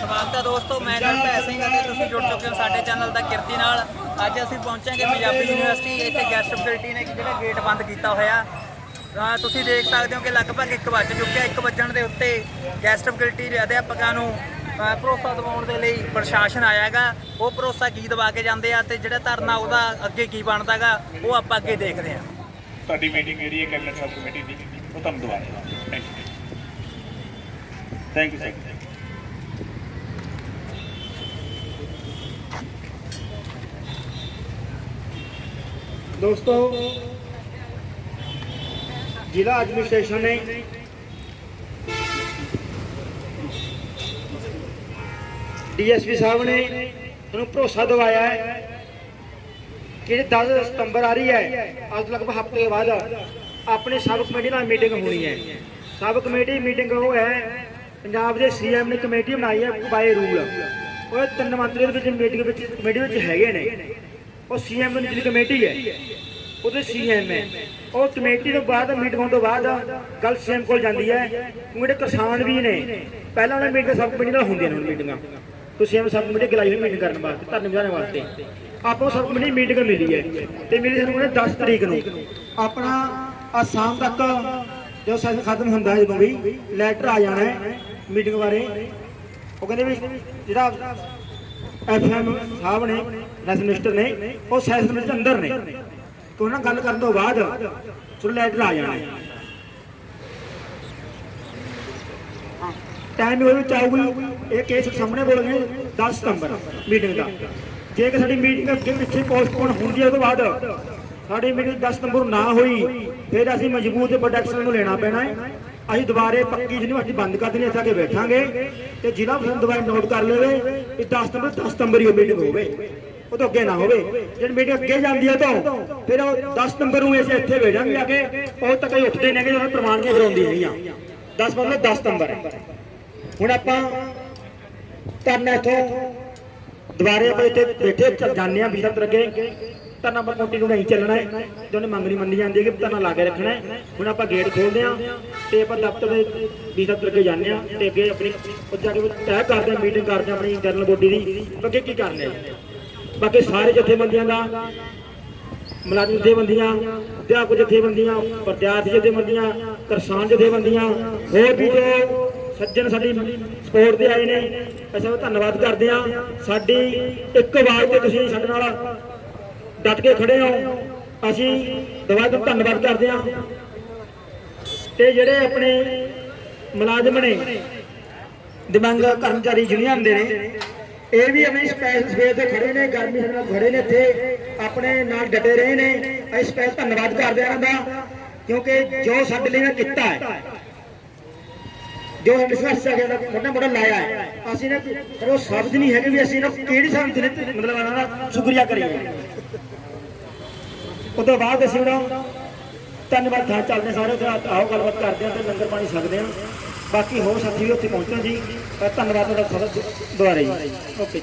ਸਵਾਗਤ ਹੈ ਦੋਸਤੋ, ਮੈਂ ਜਗਪੈ ਸਿੰਘ ਅਤੇ ਤੁਸੀਂ ਜੁੜ ਚੁੱਕੇ ਹੋ ਸਾਡੇ ਚੈਨਲ ਦਾ ਕਿਰਤੀ ਨਾਲ। ਅੱਜ ਅਸੀਂ ਪਹੁੰਚਾਂਗੇ ਪੰਜਾਬੀ ਯੂਨੀਵਰਸਿਟੀ, ਇੱਥੇ ਗੈਸਟ ਫੈਕਲਟੀ ਨੇ ਜਿਹੜਾ ਗੇਟ ਬੰਦ ਕੀਤਾ ਹੋਇਆ। ਤਾਂ ਤੁਸੀਂ ਦੇਖ ਸਕਦੇ ਹੋ ਕਿ ਲਗਭਗ 1 ਵੱਜ ਚੁੱਕਿਆ 1 ਵੱਜਣ ਦੇ ਉੱਤੇ ਗੈਸਟ ਫੈਕਲਟੀ ਦੇ ਅਧਿਆਪਕਾਂ ਨੂੰ ਭਰੋਸਾ ਦਿਵਾਉਣ ਦੇ ਲਈ ਪ੍ਰਸ਼ਾਸਨ ਆਇਆ ਹੈਗਾ ਉਹ ਭਰੋਸਾ ਕੀ ਦਵਾ ਕੇ ਜਾਂਦੇ ਆ ਤੇ ਜਿਹੜਾ ਧਰਨਾ ਉਹਦਾ ਅੱਗੇ ਕੀ ਬਣਦਾਗਾ, ਉਹ ਆਪਾਂ ਅੱਗੇ ਦੇਖਦੇ ਹਾਂ। ਤੁਹਾਡੀ ਮੀਟਿੰਗ ਜਿਹੜੀ ਹੈ, ਕੈਬਨਿਟ ਸਬ ਕਮੇਟੀ ਦੀ, ਉਹ ਤੁਹਾਨੂੰ ਦੁਬਾਰਾ ਥੈਂਕ ਯੂ ਥੈਂਕ ਯੂ ਦੋਸਤੋ, ਜ਼ਿਲ੍ਹਾ ਐਡਮਿਨਿਸਟ੍ਰੇਸ਼ਨ ਨੇ ਡੀਐਸਪੀ ਸਾਹਿਬ ਨੇ ਤੁਹਾਨੂੰ ਭਰੋਸਾ ਦਿਵਾਇਆ ਹੈ ਕਿ ਜਿਹੜੀ 10 ਸਤੰਬਰ ਆ ਰਹੀ ਹੈ, ਅੱਜ ਲਗਭਗ ਹਫ਼ਤੇ ਬਾਅਦ ਆਪਣੇ ਸਬ ਕਮੇਟੀ ਨਾਲ ਮੀਟਿੰਗ ਹੋਣੀ ਹੈ। ਸਬ ਕਮੇਟੀ ਮੀਟਿੰਗ ਉਹ ਹੈ, ਪੰਜਾਬ ਦੇ ਸੀਐਮ ਨੇ ਕਮੇਟੀ ਬਣਾਈ ਹੈ ਬਾਈ ਰੂਲ। ਉਹ ਤਿੰਨ ਮੰਤਰੀ ਦੇ ਵਿੱਚ ਮੀਟਿੰਗ ਵਿੱਚ ਕਮੇਟੀ ਵਿੱਚ ਹੈਗੇ ਨੇ। ਉਹ ਸੀਐਮ ਦੀ ਜਿਹੜੀ ਕਮੇਟੀ ਹੈ, ਉਹਦੇ ਸੀਐਮ ਹੈ। ਉਹ ਕਮੇਟੀ ਤੋਂ ਬਾਅਦ ਮੀਟਿੰਗ ਹੋਣ ਤੋਂ ਬਾਅਦ ਗੱਲ ਸੀਐਮ ਕੋਲ ਜਾਂਦੀ ਹੈ। ਕਿਉਂਕਿ ਜਿਹੜੇ ਕਿਸਾਨ ਵੀ ਨੇ, ਪਹਿਲਾਂ ਉਹਨਾਂ ਮੀਟਿੰਗ ਸਭ ਕਮੇਟੀ ਨਾਲ ਹੁੰਦੀਆਂ ਨੇ ਹੁਣ ਮੀਟਿੰਗਾਂ ਤੋਂ ਸੀਐਮ ਸਬ ਕਮੇਟੀ ਅੱਗੇ ਹੋਈ ਮੀਟਿੰਗ ਕਰਨ ਵਾਸਤੇ, ਧਰਨੇ ਬੁਝਾਉਣ ਵਾਸਤੇ। ਆਪਾਂ ਨੂੰ ਸਬ ਕਮੇਟੀ ਮੀਟਿੰਗ ਮਿਲੀ ਹੈ। ਤੇ ਮਿਲੀ ਸਾਨੂੰ ਉਹਨੇ 10 ਤਰੀਕ ਨੂੰ। ਆਪਣਾ ਆ ਤੱਕ ਜੋ ਸੈਸ਼ਨ ਖਤਮ ਹੁੰਦਾ ਜਦੋਂ ਵੀ ਲੈਟਰ ਆ ਜਾਣਾ ਮੀਟਿੰਗ ਬਾਰੇ, ਉਹ ਕਹਿੰਦੇ ਵੀ ਜਿਹੜਾ ਐਫਐਮ ਸਾਹਿਬ ਨੇ ਨੈਸ਼ਨਲ ਨੇ, ਉਹ ਸੈਸ਼ਨ ਵਿੱਚ ਅੰਦਰ ਨੇ। ਤੇ ਉਹਨਾਂ ਗੱਲ ਕਰਨ ਤੋਂ ਬਾਅਦ ਚਲੋ ਲੈਟਰ ਆ ਜਾਣਾ। ਹੈ ਟਾਈਮ ਉਹ ਵਿੱਚ ਆਊਗੀ, ਇਹ ਕੇਸ ਸਾਹਮਣੇ ਬੋਲਣਗੇ 10 ਸਤੰਬਰ ਮੀਟਿੰਗ ਦਾ। ਜੇ ਕਿ ਸਾਡੀ ਮੀਟਿੰਗ ਅੱਗੇ ਪਿੱਛੇ ਪੋਸਟਪੋਨ ਹੁੰਦੀ ਹੈ ਉਹ ਤੋਂ ਬਾਅਦ ਸਾਡੀ ਮੀਟਿੰਗ 10 ਸਤੰਬਰ ਨੂੰ ਨਾ ਹੋਈ, ਫਿਰ ਅਸੀਂ ਮਜ਼ਬੂਤ ਪ੍ਰੋਡਕਸ਼ਨ ਨੂੰ ਲੈਣਾ ਪੈਣਾ ਹੈ। ਅਸੀਂ ਦੁਬਾਰੇ ਪੱਕੀ ਯੂਨੀਵਰਸਿਟੀ ਬੰਦ ਕਰ ਦੇਣੀ ਇੱਥੇ ਆ ਕੇ ਬੈਠਾਂਗੇ। ਤੇ ਜ਼ਿਲ੍ਹਾ ਪ੍ਰਸ਼ਾਸਨ ਦੁਬਾਰਾ ਨੋਟ ਕਰ ਲਵੇ ਕਿ 10 ਸਤੰਬਰ 10 ਸਤੰਬਰ ਹੀ ਮੀਟਿੰਗ ਹੋਵੇ। ਉਹ ਤੋਂ ਅੱਗੇ ਨਾ ਹੋਵੇ। ਜੇ ਮੀਟਿੰਗ ਅੱਗੇ ਜਾਂਦੀ ਹੈ ਤਾਂ, ਫਿਰ ਉਹ 10 ਸਤੰਬਰ ਨੂੰ ਅਸੀਂ ਇੱਥੇ ਬੈਠਾਂਗੇ ਆ ਕੇ, ਉਹ ਤੱਕ ਹੀ ਉੱਠਦੇ ਨੇਗੇ ਜਦੋਂ ਪ੍ਰਮਾਣੀਆਂ ਕਰਾਉਂਦੀ ਹੈਗੀਆਂ। 10 ਮਤਲਬ 10 ਸਤੰਬਰ ਹੁਣ ਆਪਾਂ ਧਰਨਾ ਇੱਥੋਂ ਦੁਬਾਰੇ ਆਪਾਂ ਇੱਥੇ ਬੈਠੇ ਜਾਂਦੇ ਆ ਵੀ ਸਭ ਅੱਗੇ ਧਰਨਾ ਆਪਾਂ ਕੰਟੀਨਿਊ ਨਹੀਂ ਚੱਲਣਾ ਹੈ ਜੋ ਉਹਨੇ ਮੰਗ ਨਹੀਂ ਮੰਨੀ ਜਾਂਦੀ ਹੈ ਕਿ ਧਰਨਾ ਲਾ ਕੇ ਰੱਖਣਾ ਹੈ। ਹੁਣ ਆਪਾਂ ਗੇਟ ਖੋਲਦੇ ਆ ਤੇ ਆਪਾਂ ਦਫ਼ਤਰ ਦੇ ਵੀ ਸਭ ਅੱਗੇ ਜਾਂਦੇ ਆ ਤੇ ਅੱਗੇ ਆਪਣੀ ਜਾ ਕੇ ਤੈਅ ਕਰਦੇ ਆ ਮੀਟਿੰਗ ਕਰਦੇ ਆ ਆਪਣੀ ਇੰਟਰਨਲ ਬੋਡੀ ਦੀ ਅੱਗੇ ਕੀ ਕਰਨਾ ਹੈ। ਬਾਕੀ ਸਾਰੇ ਜਥੇਬੰਦੀਆਂ ਦਾ ਮੁਲਾਜ਼ਮ ਜਥੇਬੰਦੀਆਂ, ਅਧਿਆਪਕ ਜਥੇਬੰਦੀਆਂ ਵਿਦਿਆਰਥੀ ਜਥੇਬੰਦੀਆਂ, ਕਿਸਾਨ ਜਥੇਬੰਦੀਆਂ, ਹੋਰ ਵੀ ਜੋ ਸੱਜਣ ਸਾਡੀ ਸਪੋਰਟ ਦੇ ਆਏ ਨੇ, ਅਸੀਂ ਧੰਨਵਾਦ ਕਰਦੇ ਹਾਂ। ਸਾਡੀ ਇੱਕ ਆਵਾਜ਼ ਤੇ ਤੁਸੀਂ ਸਾਡੇ ਨਾਲ ਡਟ ਕੇ ਖੜੇ ਹੋ। ਅਸੀਂ ਦੁਬਾਰਾ ਤੋਂ ਧੰਨਵਾਦ ਕਰਦੇ ਹਾਂ। ਤੇ ਜਿਹੜੇ ਆਪਣੇ ਮੁਲਾਜ਼ਮ ਨੇ ਦਿਵੰਗ ਕਰਮਚਾਰੀ ਯੂਨੀਅਨ ਦੇ ਨੇ, ਇਹ ਵੀ ਆਪਣੇ ਸਪੈਸ਼ਲ ਸਵੇਰ ਤੇ ਖੜੇ ਨੇ, ਗਰਮੀ ਨਾਲ ਖੜੇ ਨੇ ਇੱਥੇ, ਆਪਣੇ ਨਾਲ ਡਟੇ ਰਹੇ ਨੇ। ਅਸੀਂ ਸਪੈਸ਼ਲ ਧੰਨਵਾਦ ਕਰਦੇ ਹਾਂ ਇਹਨਾਂ ਦਾ, ਕਿਉਂਕਿ ਜੋ ਸਾਡੇ ਲਈ ਇਹਨਾਂ ਕੀਤਾ ਹੈ, ਜੋ ਵਿਸ਼ਵਾਸ ਆ ਗਿਆ ਮੋਟਾ ਮੋਟਾ ਲਾਇਆ ਹੈ, ਅਸੀਂ ਨਾ ਉਹ ਸ਼ਬਦ ਨਹੀਂ ਹੈਗੇ ਵੀ ਅਸੀਂ ਇਹਨਾਂ ਕਿਹੜੀ ਸ਼ਬਦ ਮਤਲਬ ਇਹਨਾਂ ਦਾ ਸ਼ੁਕਰੀਆ ਕਰੀਏ। ਉਸ ਤੋਂ ਬਾਅਦ ਅਸੀਂ ਉਹਨਾਂ ਧੰਨਵਾਦ ਥਾਂ ਚੱਲਦੇ ਸਾਰੇ ਉੱਥੇ ਆਓ ਗੱਲਬਾਤ ਕਰਦੇ ਹਾਂ ਤੇ ਲੰਗਰ ਪਾਣੀ ਛਕਦੇ ਹਾਂ ਬਾਕੀ ਹੋਰ ਸਾਥੀ ਵੀ ਉੱਥੇ ਪਹੁੰਚਣ ਜੀ ਧੰਨਵਾਦ ਤੁਹਾਡਾ ਸਾਰਾ ਦੁਆਰੇ ਜੀ। ਓਕੇ